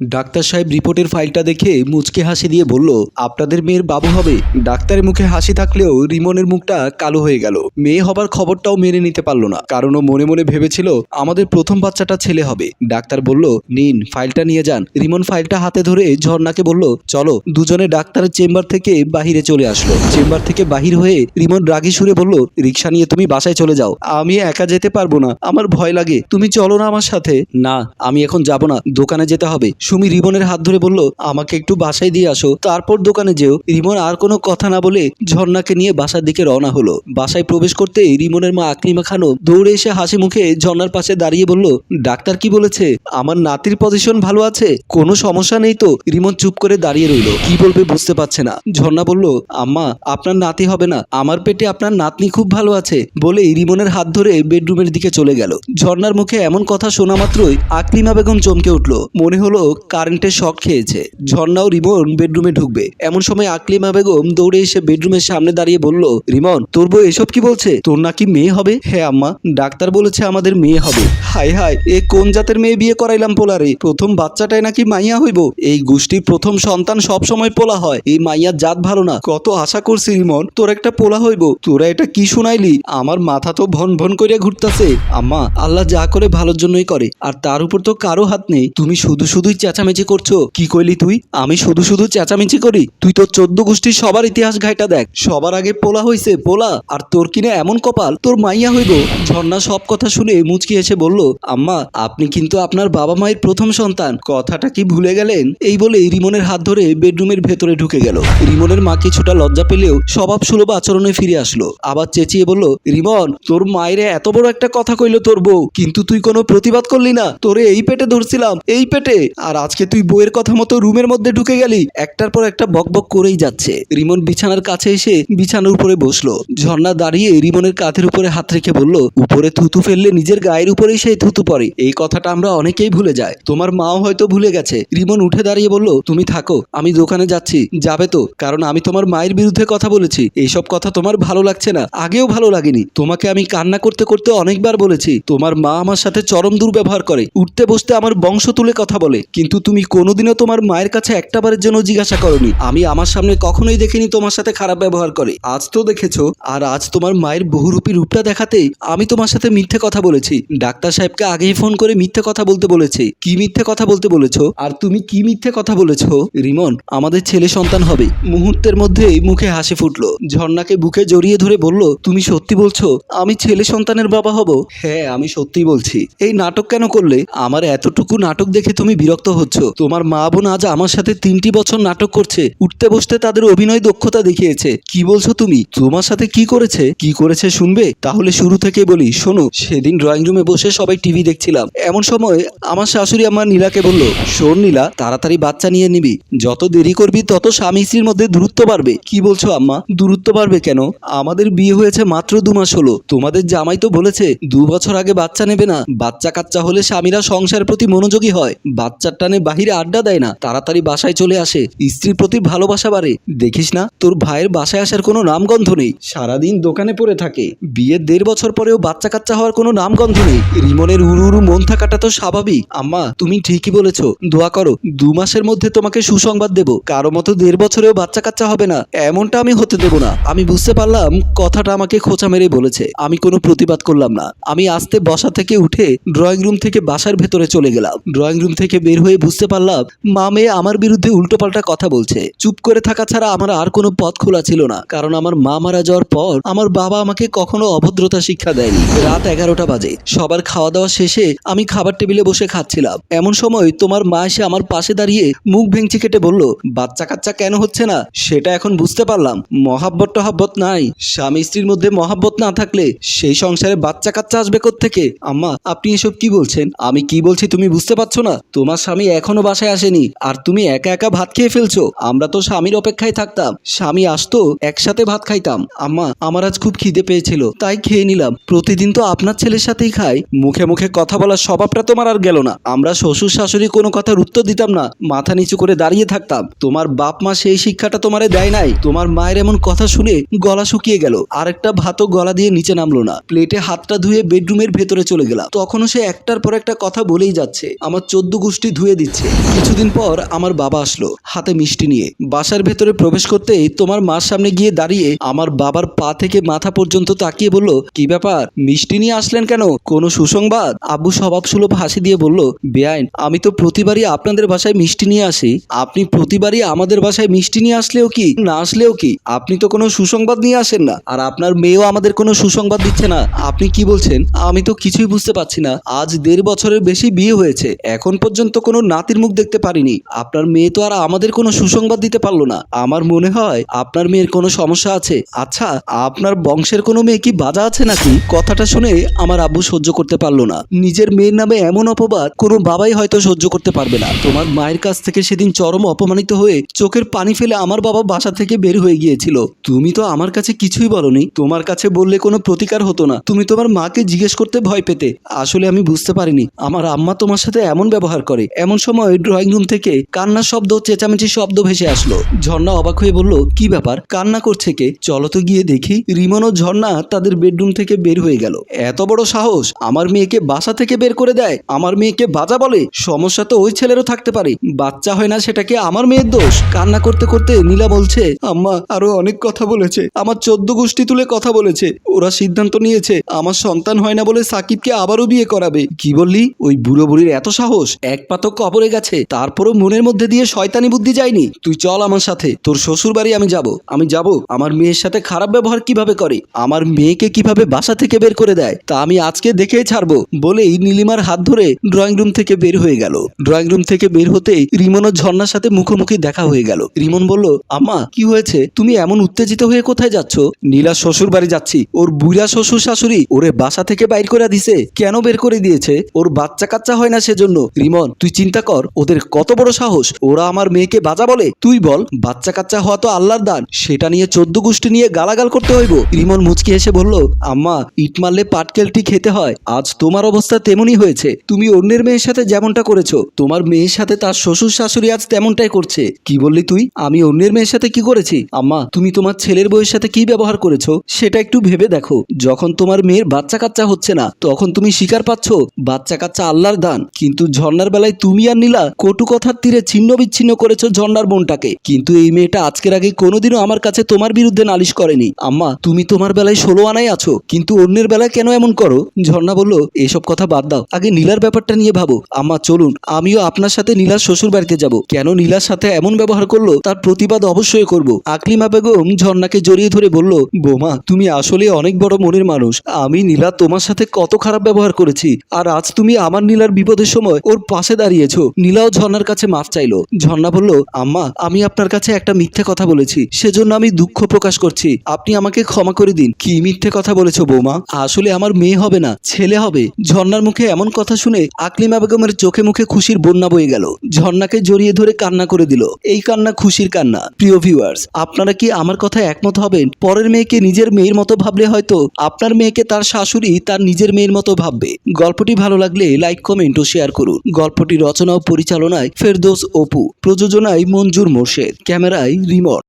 Doctor সাহেব রিপোর্টের ফাইলটা দেখে মুচকে হাসি দিয়ে বলল, আপনাদের মেয়ের বাবু হবে। ডাক্তারের মুখে হাসি থাকলেও রিমনের মুখটা কালো হয়ে গেল। মেয়ে হবার খবরটাও মেনে নিতে পারল না। কারণ ও মনে মনে ভেবেছিল, আমাদের প্রথম বাচ্চাটা ছেলে হবে। ডাক্তার বলল, নিন, ফাইলটা নিয়ে যান। রিমন ফাইলটা হাতে ধরে ঝর্ণাকে বলল, চলো। দুজনে ডাক্তারের চেম্বার থেকে বাহিরে চলে আসলো। চেম্বার থেকে বাহির হয়ে রিমন রাগি সুরে বলল, রিক্সা নিয়ে তুমি বাসায় চলে যাও। আমি একা যেতে পারব না। আমার ভয় লাগে। তুমি চলো না আমার সাথে? না, আমি এখন যাব না। দোকানে যেতে হবে। সুমি রিমনের হাত ধরে বলল, আমাকে একটু বাসায় দিয়ে আসো। তারপর দোকানে যেও। রিমন আর কোনো কথা না বলে ঝর্ণাকে নিয়ে বাসার দিকে রওনা হলো। বাসায় প্রবেশ করতে রিমনের মা আকলিমা খানও দৌড়ে এসে হাসি মুখে ঝর্ণার পাশে দাঁড়িয়ে বলল, ডাক্তার কি বলেছে? আমার নাতির পজিশন ভালো আছে? কোনো সমস্যা নেই তো? রিমন চুপ করে দাঁড়িয়ে রইল। কি বলবে বুঝতে পারছে না। ঝর্ণা বলল, আম্মা, আপনার নাতি হবে না। আমার পেটে আপনার নাতনি খুব ভালো আছে। বলে রিমনের হাত ধরে বেডরুমের দিকে চলে গেল। ঝর্ণার মুখে এমন কথা শোনা মাত্রই আকলিমা বেগম চমকে উঠল। মনে হলো কারেন্টের শক খেয়েছে। ঝর্ণা রিমন বেডরুমে ঢুকবে। এমন সময় আকলিমা বেগম দৌড়ে এসে বেডরুমের সামনে দাঁড়িয়ে বলল, রিমন, তোর বউ এসব কি বলছে? তোর নাকি মেয়ে হবে? হ্যাঁ আম্মা, ডাক্তার বলেছে আমাদের মেয়ে হবে। হাই হাই, এ কোন জাতের মেয়ে বিয়ে করাইলাম পোলারে প্রথম বাচ্চাটাই নাকি মাইয়া হইব? এই গোষ্ঠীর প্রথম সন্তান সব সময় পোলা হয়। এই মাইয়ার জাত ভালো না। কত আশা করছি রিমন, তোর একটা পোলা হইব। তোরা এটা কি শুনাইলি? আমার মাথা তো ভন ভন করিয়া ঘুরতাছে। আম্মা, আল্লাহ যা করে ভালোর জন্যই করে। আর তার উপর তো কারও হাত নেই। তুমি শুধু শুধুই চেঁচামেচি করছ? কি কইলি তুই? আমি শুধু শুধু চেঁচামেচি করি। তুই তোর চোদ্দ গোষ্ঠীর সবার ইতিহাস ঘাইটা দেখ। সবার আগে পোলা হইছে পোলা, আর তোর কিনা এমন কপাল, তোর মাইয়া হইব। ঝর্ণা সব কথা শুনে মুচকি এসে বলল, আম্মা, আপনি কিন্তু আপনার বাবা মায়ের প্রথম সন্তান। কথাটা কি ভুলে গেলেন? এই বলে রিমনের হাত ধরে বেডরুমের ভেতরে ঢুকে গেল। রিমনের মা কিছুটা লজ্জা পেলেও স্বভাব সুলভ আচরণে ফিরে আসলো। আবার চেঁচিয়ে বলল, রিমন, তোর মায়ের এত বড় একটা কথা কইলো তোর বউ, কিন্তু তুই কোনো প্রতিবাদ করলি না। তোরে এই পেটে ধরছিলাম, এই পেটে। আর আজকে তুই বইয়ের কথা মতো রুমের মধ্যে ঢুকে গেলি। একটার পর একটা বকবক করেই যাচ্ছে। রিমন বিছানার কাছে এসে বিছানার উপরে বসল। ঝর্ণা দাঁড়িয়ে রিমনের কাঁধের উপরে হাত রেখে বলল, উপরে থুতু ফেললে নিজের গায়ের উপরেই সেই থুতু পড়ে। এই কথাটা আমরা অনেকেই ভুলে যায় তোমার মাও হয়তো ভুলে গেছে। রিমন উঠে দাঁড়িয়ে বলল, তুমি থাকো, আমি দোকানে যাচ্ছি। যাবে তো, কারণ আমি তোমার মায়ের বিরুদ্ধে কথা বলেছি। এইসব কথা তোমার ভালো লাগছে না, আগেও ভালো লাগেনি। তোমাকে আমি কান্না করতে করতে অনেকবার বলেছি, তোমার মা আমার সাথে চরম দুর্ব্যবহার করে। উঠতে বসতে আমার বংশ তুলে কথা বলে, কিন্তু তুমি কোনোদিনও তোমার মায়ের কাছে একটাবারের জন্য জিজ্ঞাসা করনি। আমি আমার সামনে কখনোই দেখিনি তোমার সাথে খারাপ ব্যবহার করে। আজ তো দেখেছ, আর আজ তোমার মায়ের বহুরূপী রূপটা দেখাতেই আমি তোমার সাথে মিথ্যে কথা বলেছি। ডাক্তার সাহেবকে আগেই ফোন করে মিথ্যে কথা বলতে বলেছি। কি মিথ্যে কথা বলতে বলেছ? আর তুমি কি মিথ্যে কথা বলেছ? রিমন, আমাদের ছেলে সন্তান হবে। মুহূর্তের মধ্যেই মুখে হাসি ফুটলো। ঝর্ণাকে বুকে জড়িয়ে ধরে বলল, তুমি সত্যি বলছো? আমি ছেলে সন্তানের বাবা হব? হ্যাঁ আমি সত্যি বলছি। এই নাটক কেন করলে? আমার এতটুকু নাটক দেখে তুমি বিরক্ত হচ্ছ। তোমার মা বোন আজ আমার সাথে তিনটি বছর নাটক করছে। উঠতে বসতে তাদের অভিনয় দক্ষতা দেখিয়েছে। কি বলছো তুমি? তোমার সাথে কি করেছে? কি করেছে শুনবে? তাহলে শুরু থেকে বলি। শোনো, সেদিন ড্রয়িং রুমে বসে সবাই টিভি দেখছিলাম। এমন সময় আমার শাশুড়ি আমার নীলাকে বলল, শোন নীলা, তাড়াতাড়ি বাচ্চা নিয়ে নিবি। যত দেরি করবি, তত স্বামী স্ত্রীর মধ্যে দূরত্ব বাড়বে। কি বলছো আম্মা? দূরত্ব বাড়বে কেন? আমাদের বিয়ে হয়েছে মাত্র দু মাস হলো। তোমাদের জামাই তো বলেছে, দু বছর আগে বাচ্চা নেবে না। বাচ্চা কাচ্চা হলে স্বামীরা সংসারের প্রতি মনোযোগী হয়। বাচ্চার টানে বাহিরে আড্ডা দেয় না, তাড়াতাড়ি বাসায় চলে আসে। স্ত্রীর প্রতি ভালোবাসা বাড়ে। দেখিস না, তোর ভাইয়ের বাসায় আসার কোনো নামগন্ধ নেই। সারাদিন দোকানে পড়ে থাকে। বিয়ের দেড় বছর পরেও বাচ্চা কাচ্চা হওয়ার কোনো নামগন্ধ নেই। রিমনের উড়ু উড়ু মন থাকাটা তো স্বাভাবিক। আম্মা, তুমি ঠিকই বলেছ। দোয়া করো, দু মাসের মধ্যে তোমাকে সুসংবাদ দেব। কারও মতো দেড় বছরেও বাচ্চা কাচ্চা হবে না। এমনটা আমি হতে দেব না। আমি বুঝতে পারলাম, কথাটা আমাকে খোঁচা মেরে বলেছে। আমি কোনো প্রতিবাদ করলাম না। আমি আস্তে বসা থেকে উঠে ড্রয়িং রুম থেকে বাসার ভেতরে চলে গেলাম। ড্রয়িং রুম থেকে বের হয়ে বুঝতে পারলাম মা মেয়ে আমার বিরুদ্ধে উল্টোপাল্টা কথা বলছে। চুপ করে থাকা ছাড়া আমার আর কোনো পথ খোলা ছিল না, কারণ আমার মা মারা যাওয়ার পর আমার বাবা আমাকে কখনো অভদ্রতা শিক্ষা দেয়নি। রাত এগারোটা বাজে। সবার খাওয়া দাওয়া শেষে আমি খাবার টেবিলে বসে খাচ্ছিলাম। এমন সময় তোমার মা এসে আমার পাশে দাঁড়িয়ে মুখ ভেঙচি কেটে বলল, বাচ্চা কাচ্চা কেন হচ্ছে না? সেটা এখন বুঝতে পারলাম। মহাব্বত টহাব্বত নাই। স্বামী স্ত্রীর মধ্যে মহাব্বত না থাকলে সেই সংসারে বাচ্চা কাচ্চা আসবে থেকে আম্মা, আপনি এসব কি বলছেন? আমি কি বলছি তুমি বুঝতে পারছ না? তোমার স্বামী এখনও বাসায় আসেনি। আর তুমি একা একা ভাত খেয়ে ফেলছো। আমরা তো স্বামীর অপেক্ষায় থাকতাম। স্বামী আসতো, একসাথে ভাত খাইতাম। আম্মা, আমার আজ খুব খিদে পেয়েছিল, তাই খেয়ে নিলাম। প্রতিদিন তো আপনার ছেলের সাথেই খাই। মুখে মুখে কথা বলার স্বভাবটা তোমার আর গেল না। আমরা শ্বশুর শাশুড়ি কোনো কথার উত্তর দিতাম না। মাথা নিচু করে দাঁড়িয়ে থাকতাম। তোমার বাপ মা সেই শিক্ষাটা তোমারে দেয় নাই। তোমার মায়ের এমন কথা শুনে গলা শুকিয়ে গেল। আরেকটা ভাতও গলা দিয়ে নিচে নামলো না। প্লেটে হাতটা ধুয়ে বেডরুমের ভেতরে চলে গেলাম। তখনও সে একটার পর একটা কথা বলেই যাচ্ছে। আমার চোদ্দ গোষ্ঠী ধুয়ে শুয়ে দিচ্ছে। কিছুদিন পর আমার বাবা আসলো হাতে মিষ্টি নিয়ে। বাসার ভেতরে প্রবেশ করতেই তোমার মার সামনে গিয়ে দাঁড়িয়ে আমার বাবার পা থেকে মাথা পর্যন্ত তাকিয়ে বলল, কি ব্যাপার? মিষ্টি নিয়ে আসলেন কেন? কোনো সুসংবাদ? আব্বু স্বভাব সুলভ হাসি দিয়ে বলল, বেআইন, আমি তো প্রতিবারই আপনাদের বাসায় মিষ্টি নিয়ে আসি। আপনি প্রতিবারই আমাদের বাসায় মিষ্টি নিয়ে আসলেও কি? না আসলেও কি? আপনি তো কোনো সুসংবাদ নিয়ে আসেন না। আর আপনার মেয়েও আমাদের কোনো সুসংবাদ দিচ্ছে না। আপনি কি বলছেন? আমি তো কিছুই বুঝতে পারছি না। আজ দেড় বছরের বেশি বিয়ে হয়েছে। এখন পর্যন্ত কোনো নাতির মুখ দেখতে পারিনি। আপনার মেয়ে তো আর আমাদের কোনো সুসংবাদ দিতে পারল না। আমার মনে হয় আপনার মেয়ের কোনো সমস্যা আছে। আচ্ছা আপনার বংশের কোনো মেয়ে কি বাজা আছে নাকি? কথাটা শুনে আমার আব্বু সহ্য করতে পারল না। নিজের মেয়ের নামে এমন অপবাদ কোনো বাবাই হয়তো সহ্য করতে পারবে না। তোমার মায়ের কাছ থেকে সেদিন চরম অপমানিত হয়ে চোখের পানি ফেলে আমার বাবা বাসা থেকে বের হয়ে গিয়েছিল। তুমি তো আমার কাছে কিছুই বলনি। তোমার কাছে বললে কোনো প্রতিকার হতো না। তুমি তোমার মাকে জিজ্ঞেস করতে ভয় পেতে। আসলে আমি বুঝতে পারিনি। আমার আম্মা তোমার সাথে এমন ব্যবহার করে। এমন সময় ড্রয়িং রুম থেকে কান্নার শব্দ, চেঁচামেচি শব্দ ভেসে আসলো। ঝর্ণা অবাক হয়ে বলল, কি ব্যাপার? কান্না করছে কে? চলো তো গিয়ে দেখি। রিমন ও ঝর্ণা তাদের বেডরুম থেকে বের হয়ে গেল। এত বড় সাহস! আমার মেয়েকে বাসা থেকে বের করে দেয়। আমার মেয়েকে বাজা বলে। সমস্যা তো ওই ছেলেরও থাকতে পারে। বাচ্চা হয় না সেটাকে আমার মেয়ের দোষ। কান্না করতে করতে নীলা বলছে, আম্মা, আরও অনেক কথা বলেছে। আমার চোদ্দ গোষ্ঠী তুলে কথা বলেছে। ওরা সিদ্ধান্ত নিয়েছে, আমার সন্তান হয় না বলে সাকিবকে আবারও বিয়ে করাবে। কি বললি? ওই বুড়ো বুড়ির এত সাহস। এক পাতক কবরে গেছে। তারপরও মনের মধ্যে দিয়ে শয়তানি বুদ্ধি যায়নি। তুই চল আমার সাথে। তোর শ্বশুর বাড়ি আমি যাব। আমি যাব। আমার মেয়ের সাথে খারাপ ব্যবহার কীভাবে করে? আমার মেয়েকে কীভাবে বাসা থেকে বের করে দেয়? তা আমি আজকে দেখেই ছাড়বো বলেই নীলিমার হাত ধরে ড্রয়িং রুম থেকে বের হয়ে গেল। ড্রয়িং রুম থেকে বের হতেই রিমন ও ঝর্ণার সাথে মুখোমুখি দেখা হয়ে গেল। রিমন বলল, আম্মা, কি হয়েছে? তুমি এমন উত্তেজিত হয়ে কোথায় যাচ্ছ? নীলা শ্বশুর বাড়ি যাচ্ছি। ওর বুড়া শ্বশুর শাশুড়ি ওরে বাসা থেকে বাইর করে দিছে। কেন বের করে দিয়েছে? ওর বাচ্চা কাচ্চা হয় না সেজন্য। রিমন, তুই চিন্তা কর, ওদের কত বড় সাহস। ওরা আমার মেয়েকে বাজা বলে। তুই বল বাচ্চা কাচ্চা হওয়া তো আল্লাহর দান। সেটা নিয়ে চোদ্দ গোষ্ঠী নিয়ে গালাগাল করতে হইব। রিমন মুচকি এসে বলল, আম্মা, ইট মারলে পাটকেলটি খেতে হয়। আজ তোমার অবস্থা তেমনই হয়েছে। তুমি অন্যের মেয়ের সাথে যেমনটা করেছ, তোমার মেয়ের সাথে তার শ্বশুর শাশুড়ি আজ তেমনটাই করছে। কি বললি তুই? আমি অন্যের মেয়ের সাথে কি করেছি? আম্মা, তুমি তোমার ছেলের বউয়ের সাথে কি ব্যবহার করেছ, সেটা একটু ভেবে দেখো। যখন তোমার মেয়ের বাচ্চা কাচ্চা হচ্ছে না, তখন তুমি স্বীকার পাচ্ছ। বাচ্চা কাচ্চা আল্লাহর দান। কিন্তু ঝর্ণার বেলায় তুমি আর নীলা কটু কথার তীরে ছিন্ন বিচ্ছিন্ন করেছ ঝর্ণার বোনটাকে। কিন্তু এই মেয়েটা আজকের আগে কোনোদিনও আমার কাছে তোমার বিরুদ্ধে নালিশ করেনি। আম্মা, তুমি তোমার বেলায় ষোলো আনাই আছো, কিন্তু অন্যের বেলায় কেন এমন করো? ঝর্ণা বলল, এসব কথা বাদ দাও। আগে নীলার ব্যাপারটা নিয়ে ভাবো। আম্মা, চলুন, আমিও আপনার সাথে নীলার শ্বশুর বাড়িতে যাব। কেন নীলার সাথে এমন ব্যবহার করল, তার প্রতিবাদ অবশ্যই করব। আকলিমা বেগম ঝর্ণাকে জড়িয়ে ধরে বলল, বোমা, তুমি আসলে অনেক বড় মনের মানুষ। আমি নীলা তোমার সাথে কত খারাপ ব্যবহার করেছি। আর আজ তুমি আমার নীলার বিপদের সময় ওর পাশে দাঁড়িয়েছো নীলাও ঝর্ণার কাছে মাফ চাইলো। ঝর্ণা বলল, আম্মা, আমি আপনার কাছে একটা মিথ্যে কথা বলেছি। সেজন্য আমি দুঃখ প্রকাশ করছি। আপনি আমাকে ক্ষমা করে দিন। কি মিথ্যে কথা বলেছ বৌমা? আসলে আমার মেয়ে হবে না, ছেলে হবে। ঝর্ণার মুখে এমন কথা শুনে আকলিমা বেগমের চোখে মুখে খুশির বন্যা বয়ে গেল। ঝর্ণাকে জড়িয়ে ধরে কান্না করে দিল। এই কান্না খুশির কান্না। প্রিয় ভিউয়ার্স আপনারা কি আমার কথায় একমত হবেন? পরের মেয়েকে নিজের মেয়ের মতো ভাবলে হয়তো আপনার মেয়েকে তার শাশুড়ি তার নিজের মেয়ের মতো ভাববে। গল্পটি ভালো লাগলে লাইক কমেন্ট ও শেয়ার করুন। গল্পটি রচনা ও পরিচালনায় ফেরদোস অপু প্রযোজনায় মঞ্জুর মোর্শেদ ক্যামেরায় রিমন।